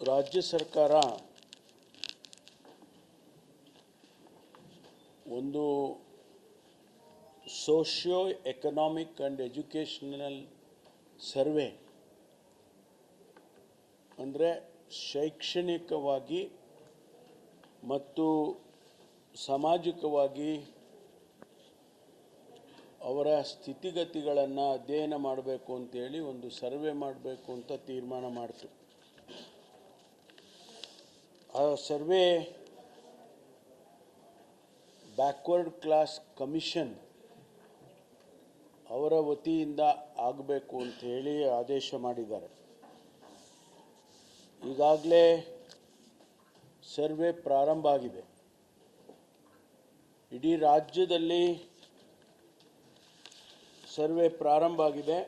ರಾಜ್ಯ ಸರ್ಕಾರ ಒಂದು socio economic and educational survey ಅಂದರೆ ಶೈಕ್ಷಣಿಕವಾಗಿ ಮತ್ತು ಸಾಮಾಜಿಕವಾಗಿ ಅವರ ಸ್ಥಿತಿಗತಿಗಳನ್ನು ಅಧ್ಯಯನ ಮಾಡಬೇಕು ಅಂತೇಳಿ ಒಂದು ಸರ್ವೆ ಮಾಡಬೇಕು ಅಂತ ತೀರ್ಮಾನ ಮಾಡಿತು. ಸರ್ವೆ ಬ್ಯಾಕ್ವರ್ಡ್ ಕ್ಲಾಸ್ ಕಮಿಷನ್ ಅವರ ವತಿಯಿಂದ ಆಗಬೇಕು ಅಂತ ಹೇಳಿ ಆದೇಶ ಮಾಡಿದ್ದಾರೆ. ಈಗಾಗಲೇ ಸರ್ವೆ ಪ್ರಾರಂಭ ಆಗಿದೆ. ಇಡೀ ರಾಜ್ಯದಲ್ಲಿ ಸರ್ವೆ ಪ್ರಾರಂಭ ಆಗಿದೆ.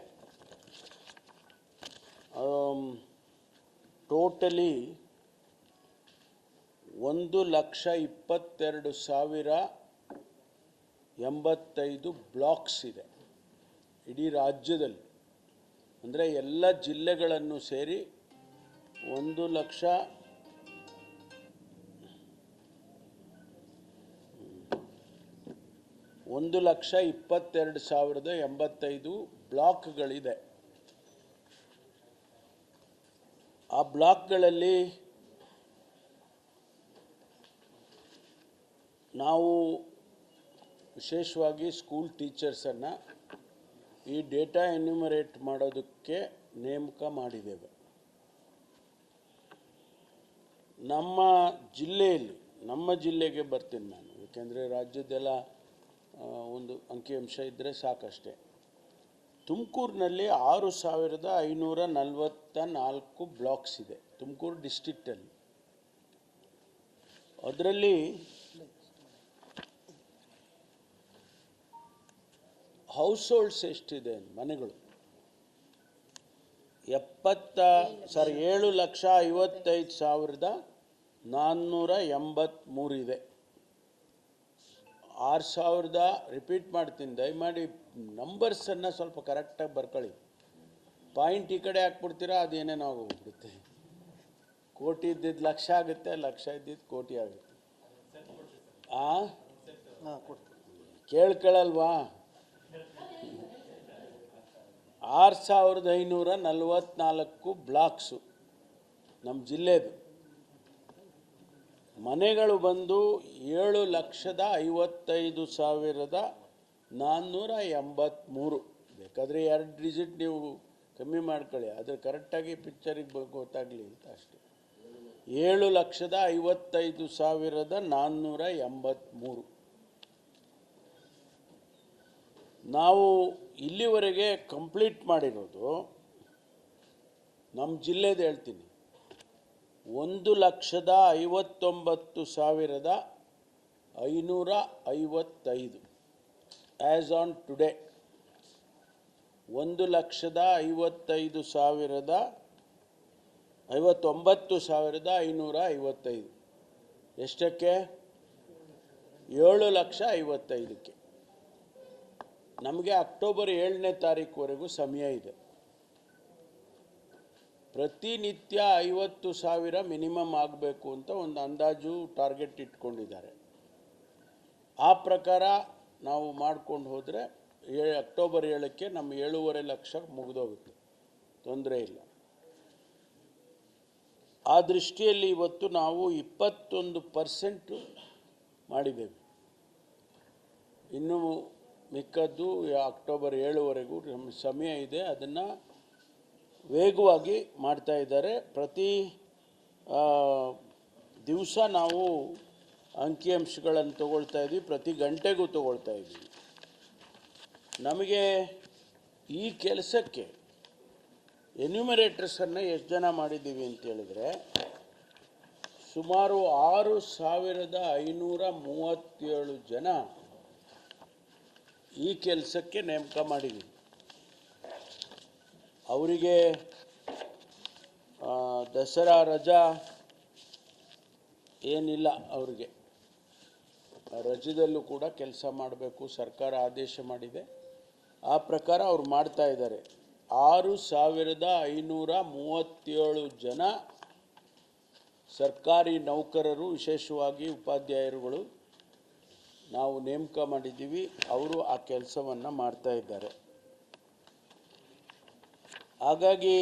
ಟೋಟಲಿ ಒಂದು ಲಕ್ಷ ಇಪ್ಪತ್ತೆರಡು ಸಾವಿರ ಎಂಬತ್ತೈದು ಬ್ಲಾಕ್ಸ್ ಇದೆ. ಇಡೀ ರಾಜ್ಯದಲ್ಲಿ. ಅಂದರೆ ಎಲ್ಲ ಜಿಲ್ಲೆಗಳನ್ನು ಸೇರಿ ಒಂದು ಲಕ್ಷ ಒಂದು ಲಕ್ಷ ಇಪ್ಪತ್ತೆರಡು ಸಾವಿರದ ಎಂಬತ್ತೈದು ಬ್ಲಾಕ್ಗಳಿದೆ. ಆ ಬ್ಲಾಕ್ಗಳಲ್ಲಿ ನಾವು ವಿಶೇಷವಾಗಿ ಸ್ಕೂಲ್ ಟೀಚರ್ಸನ್ನು ಈ ಡೇಟಾ ಎನ್ಯುಮರೇಟ್ ಮಾಡೋದಕ್ಕೆ ನೇಮಕ ಮಾಡಿದ್ದೇವೆ. ನಮ್ಮ ಜಿಲ್ಲೆಯಲ್ಲಿ, ನಮ್ಮ ಜಿಲ್ಲೆಗೆ ಬರ್ತೀನಿ ನಾನು ಏಕೆಂದರೆ ರಾಜ್ಯದೆಲ್ಲ ಒಂದು ಅಂಕಿಅಂಶ ಇದ್ದರೆ ಸಾಕಷ್ಟೇ. ತುಮಕೂರಿನಲ್ಲಿ ಆರು ಸಾವಿರದ ಐನೂರ ನಲವತ್ತ ನಾಲ್ಕು ಬ್ಲಾಕ್ಸ್ ಇದೆ ತುಮಕೂರು ಡಿಸ್ಟಿಕ್ಟಲ್ಲಿ ಅದರಲ್ಲಿ ಹೌಸ್ ಹೋಲ್ಡ್ಸ್ ಎಷ್ಟಿದೆ ಮನೆಗಳು. ಎಪ್ಪತ್ತ ಸರ್ ಏಳು ಲಕ್ಷ ಐವತ್ತೈದು ಸಾವಿರದ ನಾನ್ನೂರ ಎಂಬತ್ತ್ಮೂರು ಇದೆ. ಆರು ಸಾವಿರದ ರಿಪೀಟ್ ಮಾಡ್ತೀನಿ ದಯಮಾಡಿ ನಂಬರ್ಸನ್ನು ಸ್ವಲ್ಪ ಕರೆಕ್ಟಾಗಿ ಬರ್ಕೊಳ್ಳಿ. ಪಾಯಿಂಟ್ ಈ ಕಡೆ ಹಾಕ್ಬಿಡ್ತೀರಾ ಅದೇನೇನೋ ಆಗೋಗ್ಬಿಡುತ್ತೆ. ಕೋಟಿ ಇದ್ದಿದ್ದು ಲಕ್ಷ ಆಗುತ್ತೆ ಲಕ್ಷ ಇದ್ದಿದ್ದು ಕೋಟಿ ಆಗುತ್ತೆ. ಆ? ಕೇಳ್ಕೊಳ್ಳಲ್ವಾ? ಆರು ಸಾವಿರದ ಐನೂರ ನಲವತ್ನಾಲ್ಕು ಬ್ಲಾಕ್ಸು ನಮ್ಮ ಜಿಲ್ಲೆದು. ಮನೆಗಳು ಬಂದು ಏಳು ಲಕ್ಷದ ಐವತ್ತೈದು ಸಾವಿರದ ನಾನ್ನೂರ ಎಂಬತ್ತ್ಮೂರು ಬೇಕಾದರೆ ಎರಡು ಡಿಜಿಟ್ ನೀವು ಕಮ್ಮಿ ಮಾಡ್ಕೊಳ್ಳಿ, ಆದರೆ ಕರೆಕ್ಟಾಗಿ ಪಿಕ್ಚರಿಗೆ ಗೊತ್ತಾಗಲಿ ಅಂತ ಅಷ್ಟೆ. ಏಳು ಲಕ್ಷದ ಐವತ್ತೈದು ಸಾವಿರದ ನಾನ್ನೂರ ಎಂಬತ್ತ್ಮೂರು ನಾವು ಇಲ್ಲಿವರೆಗೆ ಕಂಪ್ಲೀಟ್ ಮಾಡಿರೋದು ನಮ್ಮ ಜಿಲ್ಲೆದು ಹೇಳ್ತೀನಿ. ಒಂದು ಲಕ್ಷದ ಐವತ್ತೊಂಬತ್ತು ಸಾವಿರದ ಐನೂರ ಐವತ್ತೈದು. ಆ್ಯಸ್ ಆನ್ ಟುಡೇ ಒಂದು ಲಕ್ಷದ ಐವತ್ತೈದು ಸಾವಿರದ, ಐವತ್ತೊಂಬತ್ತು ಸಾವಿರದ ಐನೂರ ಐವತ್ತೈದು. ಎಷ್ಟಕ್ಕೆ? ಏಳು ಲಕ್ಷ ಐವತ್ತೈದಕ್ಕೆ. ನಮಗೆ ಅಕ್ಟೋಬರ್ ಏಳನೇ ತಾರೀಕುವರೆಗೂ ಸಮಯ ಇದೆ. ಪ್ರತಿನಿತ್ಯ ಐವತ್ತು ಸಾವಿರ ಮಿನಿಮಮ್ ಆಗಬೇಕು ಅಂತ ಒಂದು ಅಂದಾಜು ಟಾರ್ಗೆಟ್ ಇಟ್ಕೊಂಡಿದ್ದಾರೆ. ಆ ಪ್ರಕಾರ ನಾವು ಮಾಡ್ಕೊಂಡು ಹೋದರೆ ಅಕ್ಟೋಬರ್ ಏಳಕ್ಕೆ ನಮ್ಮ ಏಳೂವರೆ ಲಕ್ಷ ಮುಗಿದೋಗುತ್ತೆ. ತೊಂದರೆ ಇಲ್ಲ. ಆ ದೃಷ್ಟಿಯಲ್ಲಿ ಇವತ್ತು ನಾವು ಇಪ್ಪತ್ತೊಂದು ಪರ್ಸೆಂಟು ಮಾಡಿದ್ದೇವೆ. ಇನ್ನು ಮಿಕ್ಕದ್ದು ಅಕ್ಟೋಬರ್ ಏಳುವರೆಗೂ ನಮ್ಮ ಸಮಯ ಇದೆ. ಅದನ್ನು ವೇಗವಾಗಿ ಮಾಡ್ತಾ ಇದ್ದಾರೆ. ಪ್ರತಿ ದಿವಸ ನಾವು ಅಂಕಿಅಂಶಗಳನ್ನು ತಗೊಳ್ತಾ ಇದ್ದೀವಿ ಪ್ರತಿ ಗಂಟೆಗೂ ತಗೊಳ್ತಾ ಇದ್ವಿ. ನಮಗೆ ಈ ಕೆಲಸಕ್ಕೆ ಎನ್ಯುಮರೇಟರ್ಸನ್ನು ಎಷ್ಟು ಜನ ಮಾಡಿದ್ದೀವಿ ಅಂತ ಹೇಳಿದ್ರೆ, ಸುಮಾರು ಆರು ಸಾವಿರದ ಐನೂರ ಮೂವತ್ತೇಳು ಜನ ಈ ಕೆಲಸಕ್ಕೆ ನೇಮಕ ಮಾಡಿದ್ದೀವಿ ಅವರಿಗೆ ದಸರಾ ರಜಾ ಏನಿಲ್ಲ ಅವರಿಗೆ. ರಜದಲ್ಲೂ ಕೂಡ ಕೆಲಸ ಮಾಡಬೇಕು, ಸರ್ಕಾರ ಆದೇಶ ಮಾಡಿದೆ. ಆ ಪ್ರಕಾರ ಅವ್ರು ಮಾಡ್ತಾ ಇದ್ದಾರೆ. ಆರು ಸಾವಿರದ ಐನೂರ ಮೂವತ್ತೇಳು ಜನ ಸರ್ಕಾರಿ ನೌಕರರು, ವಿಶೇಷವಾಗಿ ಉಪಾಧ್ಯಾಯರುಗಳು ನಾವು ನೇಮಕ ಮಾಡಿದ್ದೀವಿ, ಅವರು ಆ ಕೆಲಸವನ್ನು ಮಾಡ್ತಾ ಇದ್ದಾರೆ. ಹಾಗಾಗಿ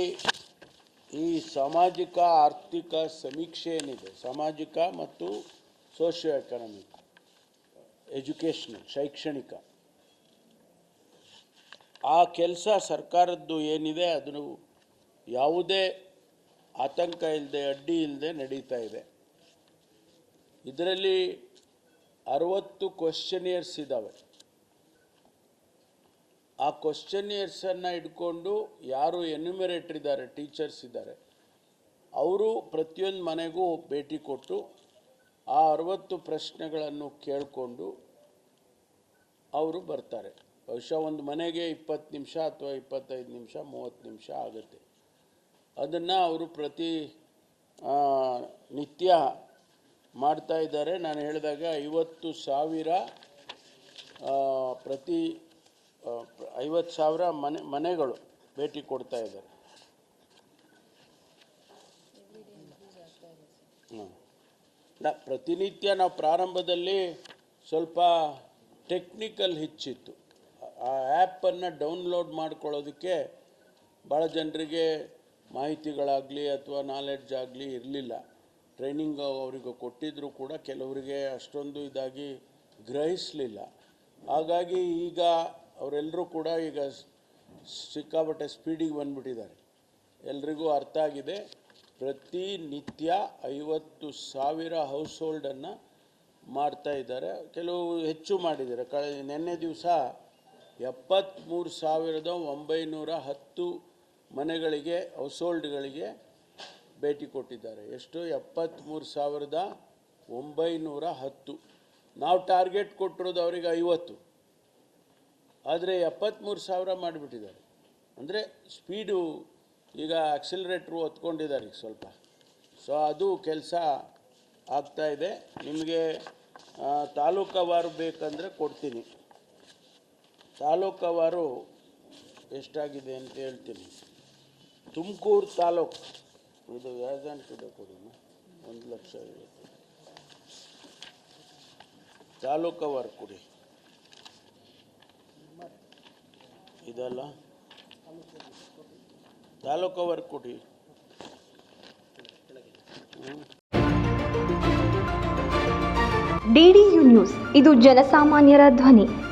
ಈ ಸಾಮಾಜಿಕ, ಆರ್ಥಿಕ ಸಮೀಕ್ಷೆ ಏನಿದೆ, ಸಾಮಾಜಿಕ ಮತ್ತು ಸೋಷಿಯೋ ಎಕನಾಮಿಕ್ ಎಜುಕೇಷನಲ್ ಶೈಕ್ಷಣಿಕ, ಆ ಕೆಲಸ ಸರ್ಕಾರದ್ದು ಏನಿದೆ, ಅದನ್ನು ಯಾವುದೇ ಆತಂಕ ಇಲ್ಲದೆ ಅಡ್ಡಿ ಇಲ್ಲದೆ ನಡೀತಾ ಇದೆ. ಇದರಲ್ಲಿ ಅರವತ್ತು ಕ್ವಶನಿಯರ್ಸ್ ಇದ್ದಾವೆ ಆ ಕ್ವಶನಿಯರ್ಸನ್ನು ಇಟ್ಕೊಂಡು ಯಾರು ಎನ್ಯುಮರೇಟರ್ ಇದ್ದಾರೆ ಟೀಚರ್ಸ್ ಇದ್ದಾರೆ, ಅವರು ಪ್ರತಿಯೊಂದು ಮನೆಗೂ ಭೇಟಿ ಕೊಟ್ಟು ಆ ಅರವತ್ತು ಪ್ರಶ್ನೆಗಳನ್ನು ಕೇಳಿಕೊಂಡು ಅವರು ಬರ್ತಾರೆ. ಬಹುಶಃ ಒಂದು ಮನೆಗೆ ಇಪ್ಪತ್ತು ನಿಮಿಷ ಅಥವಾ ಇಪ್ಪತ್ತೈದು ನಿಮಿಷ, ಮೂವತ್ತು ನಿಮಿಷ ಆಗುತ್ತೆ. ಅದನ್ನು ಅವರು ಪ್ರತಿ ನಿತ್ಯ ಮಾಡ್ತಾ ಇದ್ದಾರೆ. ನಾನು ಹೇಳಿದಾಗ ಐವತ್ತು ಸಾವಿರ ಪ್ರತಿ ಐವತ್ತು ಸಾವಿರ ಮನೆ, ಮನೆಗಳು ಭೇಟಿ ಕೊಡ್ತಾ ಇದ್ದಾರೆ. ನಾ, ಪ್ರತಿನಿತ್ಯ ನಾವು ಪ್ರಾರಂಭದಲ್ಲಿ ಸ್ವಲ್ಪ ಟೆಕ್ನಿಕಲ್ ಹೆಚ್ಚಿತ್ತು. ಆ ಆ್ಯಪನ್ನು ಡೌನ್ಲೋಡ್ ಮಾಡ್ಕೊಳ್ಳೋದಕ್ಕೆ ಭಾಳ ಜನರಿಗೆ ಮಾಹಿತಿಗಳಾಗಲಿ ಅಥವಾ ನಾಲೆಡ್ಜ್ ಆಗಲಿ ಇರಲಿಲ್ಲ. ಟ್ರೈನಿಂಗ್ ಅವರಿಗೆ ಕೊಟ್ಟಿದ್ದರೂ ಕೂಡ ಕೆಲವರಿಗೆ ಅಷ್ಟೊಂದು ಇದಾಗಿ ಗ್ರಹಿಸಲಿಲ್ಲ. ಹಾಗಾಗಿ ಈಗ ಅವರೆಲ್ಲರೂ ಕೂಡ ಈಗ ಸಿಕ್ಕಾಪಟ್ಟೆ ಸ್ಪೀಡಿಗೆ ಬಂದ್ಬಿಟ್ಟಿದ್ದಾರೆ. ಎಲ್ರಿಗೂ ಅರ್ಥ ಆಗಿದೆ. ಪ್ರತಿನಿತ್ಯ ಐವತ್ತು ಸಾವಿರ ಹೌಸ್ ಹೋಲ್ಡನ್ನು ಮಾಡ್ತಾ ಇದ್ದಾರೆ. ಕೆಲವು ಹೆಚ್ಚು ಮಾಡಿದ್ದಾರೆ. ಕಳೆ, ನಿನ್ನೆ ದಿವಸ ಎಪ್ಪತ್ತ್ಮೂರು ಸಾವಿರದ ಒಂಬೈನೂರ ಹತ್ತು ಮನೆಗಳಿಗೆ ಹೌಸ್ ಹೋಲ್ಡ್ಗಳಿಗೆ ಭೇಟಿ ಕೊಟ್ಟಿದ್ದಾರೆ. ಎಷ್ಟು? ಎಪ್ಪತ್ತ್ಮೂರು ಸಾವಿರದ ಒಂಬೈನೂರ ಹತ್ತು. ನಾವು ಟಾರ್ಗೆಟ್ ಕೊಟ್ಟಿರೋದು ಅವರಿಗೆ ಐವತ್ತು. ಆದರೆ ಎಪ್ಪತ್ತ್ಮೂರು ಸಾವಿರ ಮಾಡಿಬಿಟ್ಟಿದ್ದಾರೆ. ಅಂದರೆ ಸ್ಪೀಡು ಈಗ ಆಕ್ಸಿಲರೇಟ್ರು ಹೊತ್ಕೊಂಡಿದ್ದಾರೆ ಈಗ ಸ್ವಲ್ಪ. ಸೊ ಅದು ಕೆಲಸ ಆಗ್ತಾಯಿದೆ ನಿಮಗೆ ತಾಲೂಕವಾರು ಬೇಕಂದರೆ ಕೊಡ್ತೀನಿ. ತಾಲೂಕವಾರು ಎಷ್ಟಾಗಿದೆ ಅಂತ ಹೇಳ್ತೀನಿ. ತುಮಕೂರು ತಾಲೂಕು. ಇದು ಯಾವ್ದಂತಿದೆ ಕೊಡಿ ಒಂದು ಲಕ್ಷ ಐವತ್ತು. ತಾಲೂಕವಾರು ಕೊಡಿ. ಇದಲ್ಲ? ತಾಲೂಕವಾರು ಕೊಡಿ. ಡಿಡಿಯು ನ್ಯೂಸ್, ಇದು ಜನಸಾಮಾನ್ಯರ ಧ್ವನಿ.